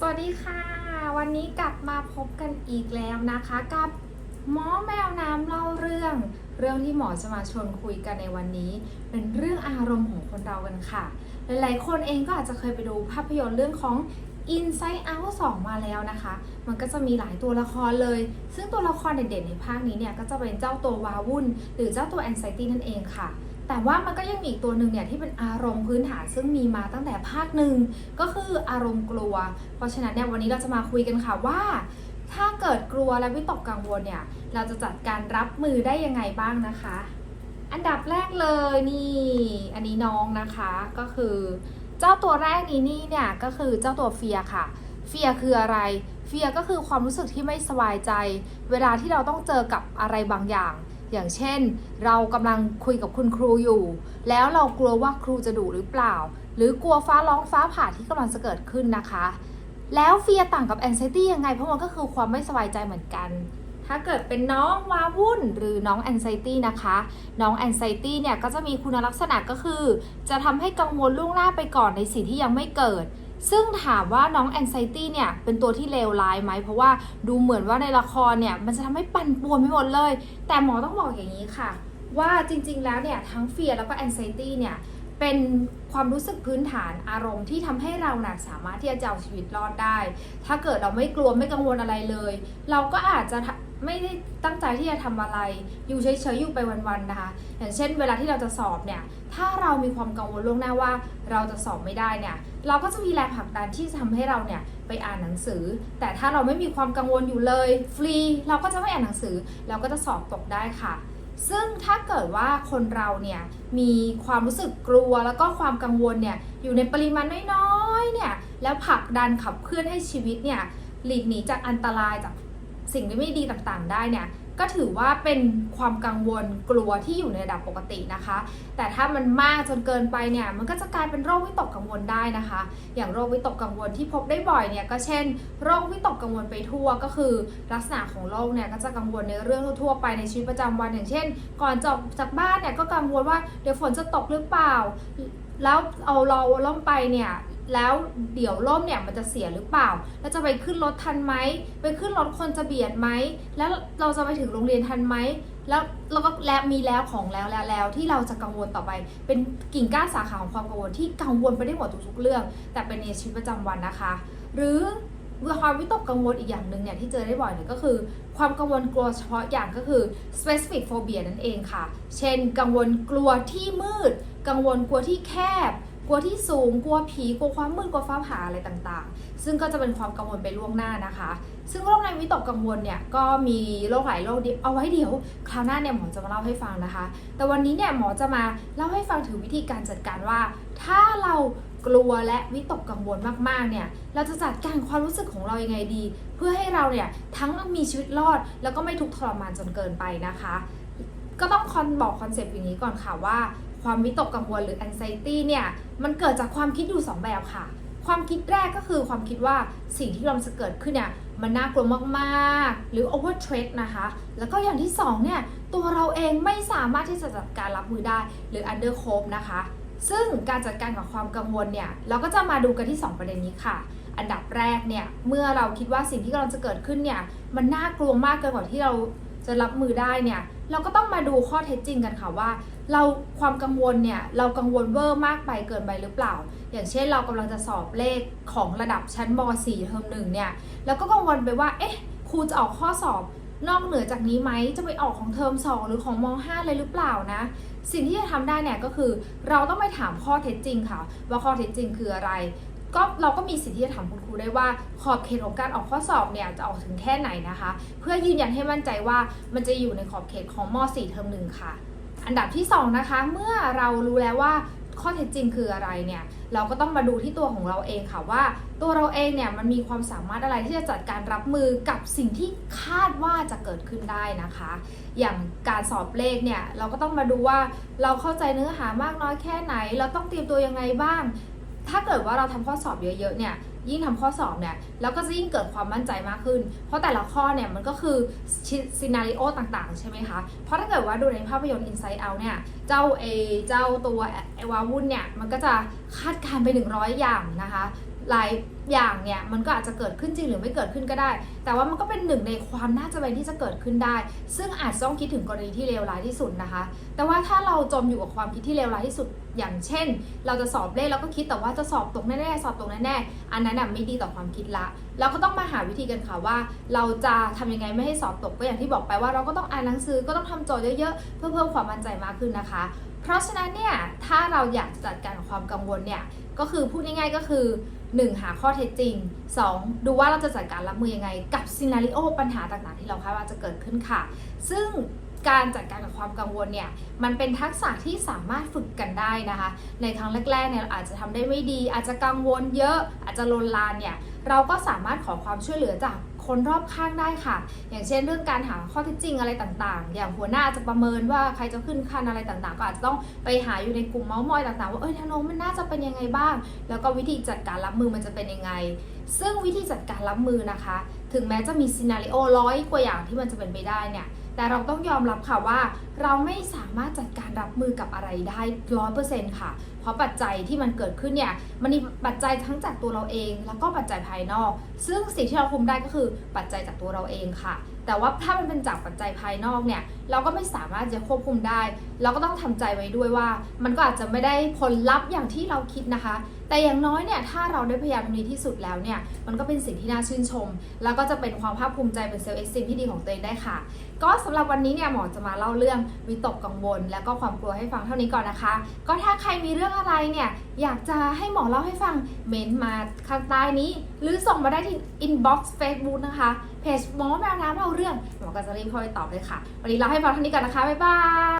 สวัสดีค่ะ วันนี้กลับมาพบกันอีกแล้วนะคะ กับหมอแมวน้ำเล่าเรื่อง เรื่องที่หมอจะมาชวนคุยกันในวันนี้ เป็นเรื่องอารมณ์ของคนเรากันค่ะ หลายๆ คนเองก็อาจจะเคยไปดูภาพยนตร์เรื่องของ Inside Out 2 มาแล้วนะคะ มันก็จะมีหลายตัวละครเลย ซึ่งตัวละครเด่นๆในภาคนี้เนี่ยก็จะเป็นเจ้าตัววาวุ่น หรือเจ้าตัว Anxiety นั่นเองค่ะ แต่ว่ามันก็ยังมีอีกตัวหนึ่งเนี่ยที่เป็นอารมณ์พื้นฐานซึ่งมีมาตั้งแต่ภาคหนึ่งก็คืออารมณ์กลัว เพราะฉะนั้นเนี่ยวันนี้เราจะมาคุยกันค่ะว่า ถ้าเกิดกลัวและวิตกกังวลเนี่ยเราจะจัดการรับมือได้ยังไงบ้างนะคะ อันดับแรกเลยนี่อันนี้น้องนะคะก็คือ เจ้าตัวแรกนี้นี่เนี่ยก็คือเจ้าตัวเฟียค่ะเฟียคืออะไรเฟียก็คือความรู้สึกที่ไม่สบายใจ เวลาที่เราต้องเจอกับอะไรบางอย่าง อย่างเช่น เรากำลังคุยกับคุณครูอยู่ แล้วเรากลัวว่าครูจะดุหรือเปล่า หรือกลัวฟ้าร้องฟ้าผ่าที่กำลังจะเกิดขึ้นนะคะ แล้วเฟียต่างกับ anxiety ยังไง เพราะมันก็คือความไม่สบายใจเหมือนกัน ถ้าเกิดเป็นน้องวาวุ่นหรือน้อง anxiety นะคะ น้อง anxiety เนี่ยก็จะมีคุณลักษณะก็คือ จะทำให้กังวลล่วงหน้าไปก่อนในสิ่งที่ยังไม่เกิด ซึ่งถามว่าน้อง anxiety เนี่ยเป็นตัวที่เลวร้ายไหม เพราะว่าดูเหมือนว่าในละครเนี่ยมันจะทำให้ปั่นป่วนไปหมดเลย แต่หมอต้องบอกอย่างนี้ค่ะ ว่าจริงๆแล้วเนี่ยทั้งเฟียแล้วก็ anxiety เนี่ยเป็นความรู้สึกพื้นฐานอารมณ์ที่ทำให้เราน่ะสามารถที่จะเอาชีวิตรอดได้ ถ้าเกิดเราไม่กลัวไม่กังวลอะไรเลย เราก็อาจจะไม่ได้ตั้งใจที่จะทำอะไร อยู่เฉยๆอยู่ไปวันๆนะคะ อย่างเช่น เวลาที่เราจะสอบเนี่ย ถ้าเรามีความกังวลล่วงหน้าว่า เราจะสอบไม่ได้เนี่ย เราก็จะมีแรงผลักดันที่จะทำให้เราเนี่ยไปอ่านหนังสือ แต่ถ้าเราไม่มีความกังวลอยู่เลย ฟรีเราก็จะไม่อ่านหนังสือ เราก็จะสอบตกได้ค่ะ ซึ่งถ้าเกิดว่าคนเราเนี่ยมีความรู้สึกกลัวแล้วก็ความกังวลเนี่ยอยู่ในปริมาณน้อยๆเนี่ยแล้วผลักดันขับเคลื่อนให้ชีวิตเนี่ยหลีกหนีจากอันตรายจากสิ่งที่ไม่ดีต่างๆ ได้เนี่ย ก็ถือว่าเป็นความกังวลกลัวที่อยู่ในระดับปกตินะคะ แต่ถ้ามันมากจนเกินไปเนี่ยมันก็จะกลายเป็นโรควิตกกังวลได้นะคะ อย่างโรควิตกกังวลที่พบได้บ่อยเนี่ยก็เช่น โรควิตกกังวลไปทั่วก็คือ ลักษณะของโรคเนี่ยก็จะกังวลในเรื่องทั่วไปในชีวิตประจำวันอย่างเช่น ก่อนจออกจากบ้านเนี่ยก็กังวลว่าเดี๋ยวฝนจะตกหรือเปล่าแล้วเอาเราล่มไปเนี่ย แล้วเดี๋ยวล่มเนี่ยมันจะเสียหรือเปล่า แล้วจะไปขึ้นรถทันไหม ไปขึ้นรถคนจะเบียดไหม แล้วเราจะไปถึงโรงเรียนทันไหม แล้วเราก็และมีแล้วของแล้วแล้วแล้วที่เราจะกังวลต่อไป เป็นกิ่งก้านสาขาของความกังวลที่กังวลไปได้หมดทุกๆเรื่อง แต่เป็นในชีวิตประจำวันนะคะ หรือความวิตกกังวลอีกอย่างหนึ่งเนี่ยที่เจอได้บ่อยเนี่ยก็คือ ความกังวลกลัวเฉพาะอย่างก็คือ specific phobia นั่นเองค่ะ เช่น กังวลกลัวที่มืด กังวลกลัวที่แคบ กลัวที่สูง กลัวผี กลัวความมืด กลัวฟ้าผ่าอะไรต่างๆ ซึ่งก็จะเป็นความกังวลไปล่วงหน้านะคะ ซึ่งโรคในวิตกกังวลเนี่ยก็มีโรคหลายโรคเดียวเอาไว้เดี๋ยว คราวหน้าเนี่ยหมอจะมาเล่าให้ฟังนะคะ แต่วันนี้เนี่ยหมอจะมาเล่าให้ฟังถึงวิธีการจัดการว่า ถ้าเรากลัวและวิตกกังวลมากๆ เนี่ย เราจะจัดการความรู้สึกของเรายังไงดี เพื่อให้เราเนี่ยทั้งมีชีวิตรอด แล้วก็ไม่ทุกข์ทรมานจนเกินไปนะคะ ก็ต้องคอนบอกคอนเซปต์อย่างนี้ก่อนค่ะว่า ความวิตกกังวลหรือ anxiety เนี่ยมันเกิดจากความคิดอยู่ 2 แบบค่ะ ความคิดแรกก็คือความคิดว่าสิ่งที่เราจะเกิดขึ้นเนี่ยมันน่ากลัวมากๆ หรือ over threat นะคะ แล้วก็อย่างที่2เนี่ยตัวเราเองไม่สามารถที่จะจัดการรับมือได้หรือ under cope นะคะ ซึ่งการจัดการกับความกังวลเนี่ยเราก็จะมาดูกันที่ 2 ประเด็นนี้ค่ะ อันดับแรกเนี่ยเมื่อเราคิดว่าสิ่งที่กำลังจะเกิดขึ้นเนี่ยมันน่ากลัวมากเกินกว่าที่เราจะรับมือได้เนี่ย เราก็ต้องมาดูข้อเท็จจริงกันค่ะว่า เราความกังวลเนี่ยเรากังวลเวอร์มากไปเกินไปหรือเปล่า อย่างเช่นเรากำลังจะสอบเลขของระดับชั้นม .4 เทอมหนึ่งเนี่ยแล้วก็กังวลไปว่าเอ๊ะครูจะออกข้อสอบนอกเหนือจากนี้ไหมจะไปออกของเทอม 2 หรือของม .5 เลยหรือเปล่านะ สิ่งที่จะทำได้เนี่ยก็คือ เราต้องไปถามข้อเท็จจริงค่ะ ว่าข้อเท็จจริงคืออะไร ก็เราก็มีสิทธิ์ที่จะถามคุณครูได้ว่าขอบเขตของการออกข้อสอบเนี่ยจะออกถึงแค่ไหนนะคะ เพื่อยืนยันให้มั่นใจว่ามันจะอยู่ในขอบเขตของม .4 เทอมหนึ่งค่ะ อันดับที่ 2 นะคะ เมื่อเรารู้แล้วว่าข้อเท็จจริงคืออะไรเนี่ยเราก็ต้องมาดูที่ตัวของเราเองค่ะว่า ตัวเราเองเนี่ยมันมีความสามารถอะไรที่จะจัดการรับมือกับสิ่งที่คาดว่าจะเกิดขึ้นได้นะคะ อย่างการสอบเลขเนี่ยเราก็ต้องมาดูว่าเราเข้าใจเนื้อหามากน้อยแค่ไหน เราต้องเตรียมตัวยังไงบ้าง ถ้าเกิดว่าเราทำข้อสอบเยอะๆเนี่ยยิ่งทำข้อสอบเนี่ยเราก็จะยิ่งเกิดความมั่นใจมากขึ้น เพราะแต่ละข้อเนี่ยมันก็คือซีนารีโอต่างๆ ใช่ไหมคะ เพราะถ้าเกิดว่าดูในภาพยนตร์ Inside Out เนี่ยเจ้าเอเจ้าตัวไอวาวุ่นเนี่ยมันก็จะคาดการณ์ไป 100 อย่างนะคะ หลายอย่างเนี่ยมันก็อาจจะเกิดขึ้นจริงหรือไม่เกิดขึ้นก็ได้ แต่ว่ามันก็เป็นหนึ่งในความน่าจะเป็นที่จะเกิดขึ้นได้ ซึ่งอาจต้องคิดถึงกรณีที่เลวร้ายที่สุดนะคะ แต่ว่าถ้าเราจมอยู่กับความคิดที่เลวร้ายที่สุด อย่างเช่น เราจะสอบเลขเราก็คิดแต่ว่าจะสอบตกแน่ๆสอบตกแน่ๆอันนั้นน่ะไม่ดีต่อความคิดละเราก็ต้องมาหาวิธีกันค่ะว่า เราจะทำยังไงไม่ให้สอบตกก็อย่างที่บอกไปว่าเราก็ต้องอ่านหนังสือก็ต้องทำโจทย์เยอะๆเพื่อเพิ่มความมั่นใจมากขึ้นนะคะ เพราะฉะนั้นเนี่ยถ้าเราอยากจัดการความกังวลเนี่ยก็คือพูดง่ายๆก็คือ 1. หาข้อเท็จจริง 2. ดูว่าเราจะจัดการรับมือยังไง กับซีนารีโอปัญหาต่างๆ ที่เราคาดว่าจะเกิดขึ้นค่ะ ซึ่งการจัดการกับความกังวลเนี่ยมันเป็นทักษะที่สามารถฝึกกันได้นะคะ ในครั้งแรกๆเนี่ยเราอาจจะทำได้ไม่ดี อาจจะกังวลเยอะอาจจะลนลานเนี่ยเราก็สามารถขอความช่วยเหลือจาก คนรอบข้างได้ค่ะ อย่างเช่นเรื่องการหาข้อเท็จจริงอะไรต่างๆ อย่างหัวหน้าจะประเมินว่าใครจะขึ้นขั้นอะไรต่างๆ ก็อาจจะต้องไปหาอยู่ในกลุ่มเมาส์มอยต่างๆ ว่าเอ้ยทางโน้นมันน่าจะเป็นยังไงบ้าง แล้วก็วิธีจัดการรับมือมันจะเป็นยังไง ซึ่งวิธีจัดการรับมือนะคะ ถึงแม้จะมีซีนารีโอร้อยกว่าอย่างที่มันจะเป็นไปได้เนี่ย แต่เราต้องยอมรับค่ะว่า เราไม่สามารถจัดการรับมือกับอะไรได้ร้อยเปอร์เซ็นต์ค่ะ เพราะปัจจัยที่มันเกิดขึ้นเนี่ย มันมีปัจจัยทั้งจากตัวเราเอง แล้วก็ปัจจัยภายนอก ซึ่งสิ่งที่เราคุมได้ก็คือปัจจัยจากตัวเราเองค่ะ แต่ว่าถ้ามันเป็นจากปัจจัยภายนอกเนี่ย เราก็ไม่สามารถจะควบคุมได้ เราก็ต้องทำใจไว้ด้วยว่า มันก็อาจจะไม่ได้ผลลัพธ์อย่างที่เราคิดนะคะ แต่อย่างน้อยเนี่ย ถ้าเราได้พยายามทำดีที่สุดแล้วเนี่ย มันก็เป็นสิ่งที่น่าชื่นชม แล้วก็จะเป็นความภาคภูมิใจเป็นเซลล์เอ็กซิมที่ดีของตัวเองได้ค่ะ ก็สำหรับวันนี้เนี่ยหมอจะมาเล่าเรื่องวิตกกังวล และก็ความกลัวให้ฟังเท่านี้ก่อนนะคะ ก็ถ้าใครมีเรื่องอะไรเนี่ย อยากจะให้หมอเล่าให้ฟังเมนมาข้างใต้นี้ หรือส่งมาได้ที่ inbox Facebook นะคะเพจหมอแมวน้ำเล่าเรื่องหมอก็จะรีบเข้าไปตอบเลยค่ะ วันนี้เราให้ฟังเท่านี้ก่อนนะคะ บ๊ายบาย